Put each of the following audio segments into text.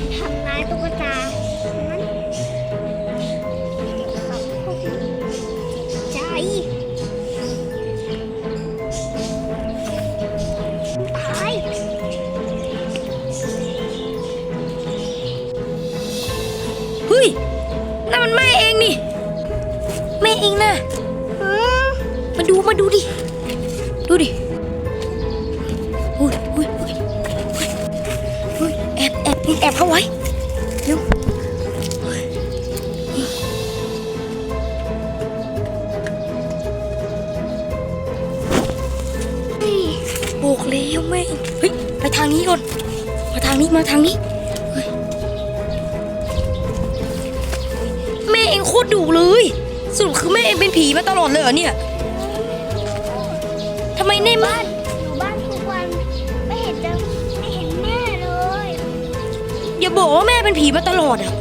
นทำร้ายตุ๊กตานั้นกับพวกนี้เจ็บใจตายเฮ้ยนั่นมันแม่เองนี่ แม่เองนะมาดูมาดูดิ ดูดิ ไว้เร็วบอกแล้วแม่เฮ้ยไปทางนี้ก่อนมาทางนี้มาทางนี้แม่เองโคตรดุเลยสรุปคือแม่เองเป็นผีมาตลอดเลยเหรอเนี่ยทำไมในบ้าน อย่าบอกว่าแม่เป็นผีมาตลอดอะ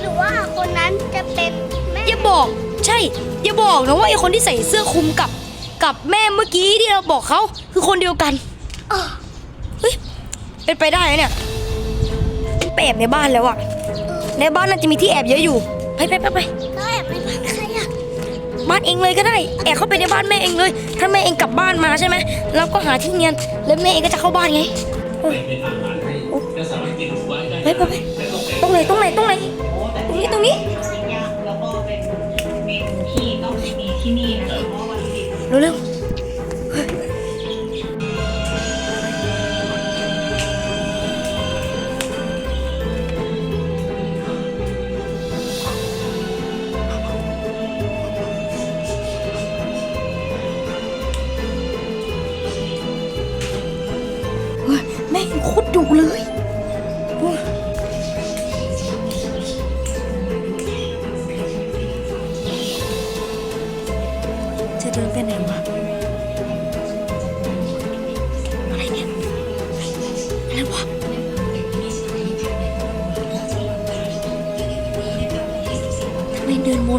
หรือว่าคนนั้นจะเป็นแม่อย่าบอก ใช่ อย่าบอกนะว่าไอคนที่ใส่เสื้อคลุมกับกับแม่เมื่อกี้ที่เราบอกเขาคือคนเดียวกันเออเฮ้ยเป็นไปได้นะเนี่ยไปแอบในบ้านแล้วอะในบ้านน่าจะมีที่แอบเยอะอยู่ไปไปไปไปแล้วแอบในบ้านใครอะบ้านเองเลยก็ได้ แอบเข้าไปในบ้านแม่เองเลย ถ้าแม่เองกลับบ้านมาใช่ไหมเราก็หาที่เนียนแล้วแม่เองก็จะเข้าบ้านไง ไปไปไปตรงไหนตรงไหนตรงไหน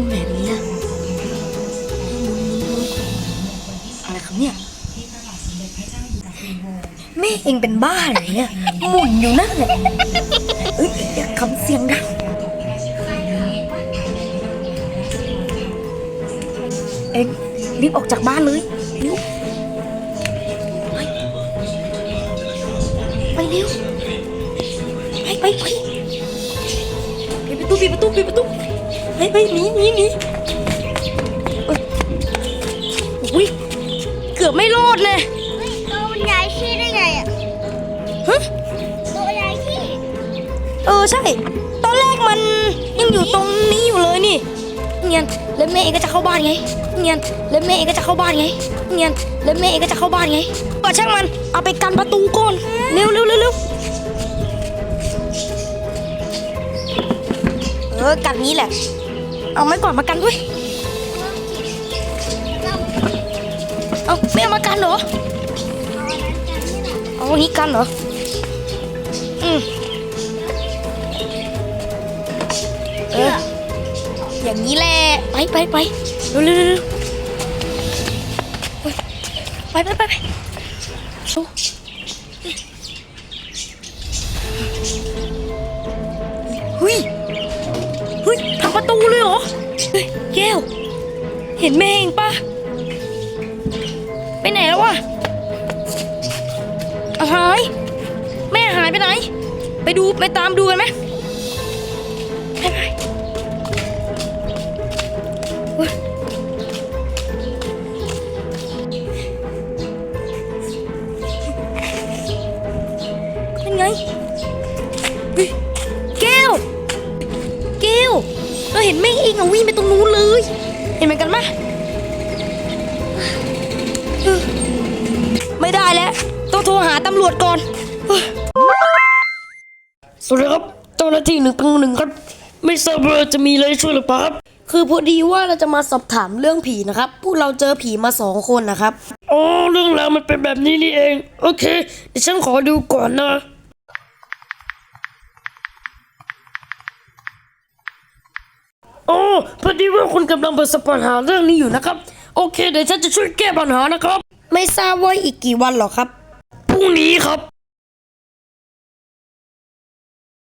มเดินแบบนี้อะอะไรครับเนี่ยแม่เองเป็นบ้าเหรอเนี่ยหมุนอยู่นั่นแหละเอ้ยอย่าคำเสียงดังเองรีบออกจากบ้านเลยเร็วไปไปเร็วไปไปไปปิดประตูปิดประตูปิดประตู ไปไปหนีหนีหนีเอ้ยอุ้ยเกือบไม่รอดเลยเฮ้ยตัวมันย้ายที่ได้ไงอะฮะตัวย้ายที่เออใช่ ตอนแรกมันยังอยู่ตรงนี้อยู่เลยนี่เงียนแล้วแม่เองก็จะเข้าบ้านไงเงียนแล้วแม่เองก็จะเข้าบ้านไงเงียนแล้วแม่เองก็จะเข้าบ้านไงก็ช่างมันเอาไปกันประตูก่อนเร็วเร็วเร็วเร็วเออกันนี้แหละ เอาไม้กวาดมากันด้วยเอาไม่เอามากันเหรอเอาอันนี้กันเหรอ อืมเอออย่างนี้แหละ ไปไปไปเร็วเร็วเร็วเร็วเฮ้ยไปไปไปไปโอ้เฮ้ย ประตูเลยเหรอ เฮ้ยแก้ว เห็นแม่เองปะไปไหนแล้ววะเอาหาย แม่หายไปไหน ไปดูไปตามดูกันไหมไปไปเฮ้ยเป็นไงเก้วแก้ว เราเห็นแม่เองอะวิ่งไปตรงนู้นเลย เห็นเหมือนกันไหมเออไม่ได้แล้ว ต้องโทรหาตำรวจก่อนเฮ้ยสวัสดีครับเจ้าหน้าที่หนึ่งตังหนึ่งครับ ไม่ทราบว่าจะมีอะไรช่วยหรือเปล่าครับ คือพอดีว่าเราจะมาสอบถามเรื่องผีนะครับ พวกเราเจอผีมาสองคนนะครับ อ๋อ เรื่องราวมันเป็นแบบนี้นี่เอง โอเคเดี๋ยวฉันขอดูก่อนนะ อ๋อพอดีว่าคุณกำลังประสบปัญหาเรื่องนี้อยู่นะครับ โอเค เดี๋ยวฉันจะช่วยแก้ปัญหานะครับ ไม่ทราบว่าอีกกี่วันหรอครับพรุ่งนี้ครับ